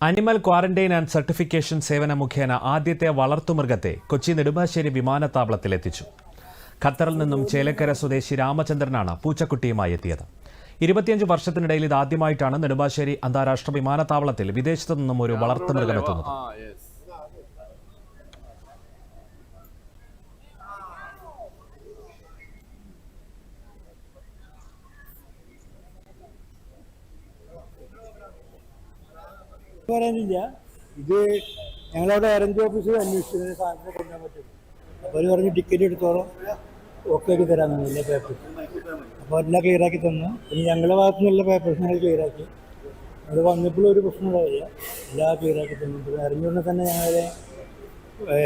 Animal quarantine and certification സേവന മുഖേന ആദ്യത്തെ വളർത്തുമൃഗത്തെ കൊച്ചി നെടുമ്പാശ്ശേരി വിമാനത്താവളത്തിലെത്തിച്ചു ഖത്തറിൽ നിന്നും ചേലക്കര സ്വദേശി രാമചന്ദ്രനാണ് പൂച്ചക്കുട്ടിയുമായി എത്തിയത്. ഇരുപത്തിയഞ്ച് വർഷത്തിനിടയിൽ ഇതാദ്യമായിട്ടാണ് നെടുമ്പാശ്ശേരി അന്താരാഷ്ട്ര വിമാനത്താവളത്തിൽ വിദേശത്തു നിന്നും ഒരു വളർത്തുമൃഗം പറയാനില്ല. ഇത് ഞങ്ങളവിടെ അറേഞ്ച് ഓഫീസിൽ അന്വേഷിച്ചു സാധനം കൊണ്ടുപോകാൻ പറ്റും. അപ്പോൾ അവർ പറഞ്ഞ് ടിക്കറ്റ് എടുത്തോളം. ഓക്കെ ആക്കി തരാമെന്ന് എല്ലാ പേപ്പേഴ്സ് അപ്പോൾ എല്ലാം ക്ലിയർ ആക്കി തന്നു. ഇനി ഞങ്ങളുടെ ഭാഗത്തു നിന്നുള്ള പേപ്പേഴ്സ് ഞങ്ങൾ ക്ലിയർ ആക്കി. അത് വന്നപ്പോഴും ഒരു പ്രശ്നം ഉണ്ടാവില്ല എല്ലാം ക്ലിയർ ആക്കി തന്നു. ഇറങ്ങിയുടനെ തന്നെ ഞങ്ങളെ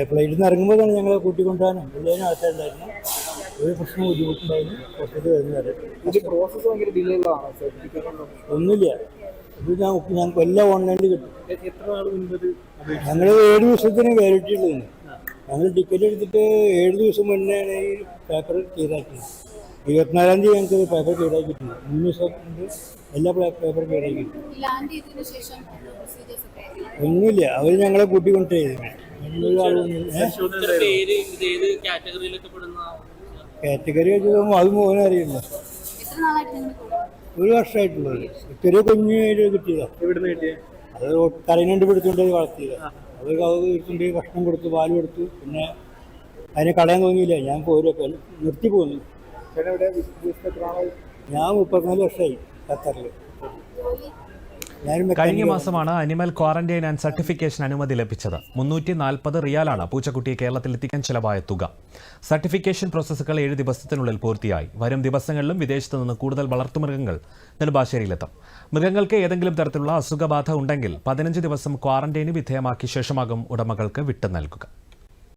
ഫ്ലൈറ്റിൽ നിന്ന് ഇറങ്ങുമ്പോൾ തന്നെ ഞങ്ങളെ കൂട്ടിക്കൊണ്ടുപോകാനും എല്ലാവരും ആൾക്കാരുണ്ടായിരുന്നു ഒരു പ്രശ്നം ബുദ്ധിമുട്ടുണ്ടായിരുന്നു പ്രശ്നത്തിൽ വരുന്ന വരെ. ഇത് പ്രോസസ്സ് ഭയങ്കര ഡിലേ ഉള്ളതാണ് സർട്ടിഫിക്കറ്റ് ഒന്നുമില്ല. ഇത് ഞാൻ ഞങ്ങൾക്ക് എല്ലാം ഓൺലൈനിൽ കിട്ടും എത്ര നാൾ മുൻപ് ഇത് ഞങ്ങൾ ഏഴ് ദിവസത്തിന് വാലിഡിറ്റി ഉള്ളതാണ് ഞങ്ങൾ ടിക്കറ്റ് എടുത്തിട്ട് ഏഴ് ദിവസം മുന്നെയാണ് ഈ പേപ്പർ ക്ലിയറാക്കിയത് ഇരുപത്തിനാലാം തീയതി ഞങ്ങൾക്ക് പേപ്പർ ക്ലിയറാക്കിയിട്ടുണ്ട് മൂന്ന് ദിവസം കൊണ്ട് എല്ലാ പേപ്പർ ക്ലിയറാക്കിയിട്ടുണ്ട് ഒന്നുമില്ല അവർ ഞങ്ങളെ കൂട്ടിക്കൊണ്ടേ കാറ്റഗറി അത് അറിയില്ല ഒരു വർഷമായിട്ടുള്ളത് ചെറിയ കുഞ്ഞായിട്ട് കിട്ടിയതാണ് എവിടുന്ന് കിട്ടിയേ? അത് കരയിനുണ്ട് പിടിച്ചുകൊണ്ട് വളർത്തിയത്. അത് ഭക്ഷണം കൊടുത്തു പാൽ കൊടുത്തു. പിന്നെ അതിനെ കളയാൻ തോന്നിയില്ല ഞാൻ പോരൊക്കെ നിർത്തി പോന്നു. ഞാൻ മുപ്പത്തിനാല് വർഷമായി ഖത്തറിൽ കഴിഞ്ഞ മാസമാണ് അനിമൽ ക്വാറന്റൈൻ ആൻഡ് സർട്ടിഫിക്കേഷൻ അനുമതി ലഭിച്ചത്. മുന്നൂറ്റി നാൽപ്പത് റിയാലാണ് പൂച്ചക്കുട്ടിയെ കേരളത്തിൽ എത്തിക്കാൻ ചെലവായ തുക. സർട്ടിഫിക്കേഷൻ പ്രോസസ്സുകൾ ഏഴ് ദിവസത്തിനുള്ളിൽ പൂർത്തിയായി. വരും ദിവസങ്ങളിലും വിദേശത്ത് നിന്ന് കൂടുതൽ വളർത്തുമൃഗങ്ങൾ നെടുമ്പാശ്ശേരിയിലെത്തും. മൃഗങ്ങൾക്ക് ഏതെങ്കിലും തരത്തിലുള്ള അസുഖബാധ ഉണ്ടെങ്കിൽ പതിനഞ്ച് ദിവസം ക്വാറന്റൈന് വിധേയമാക്കിയ ശേഷമാകും ഉടമകൾക്ക് വിട്ടു നൽകുക.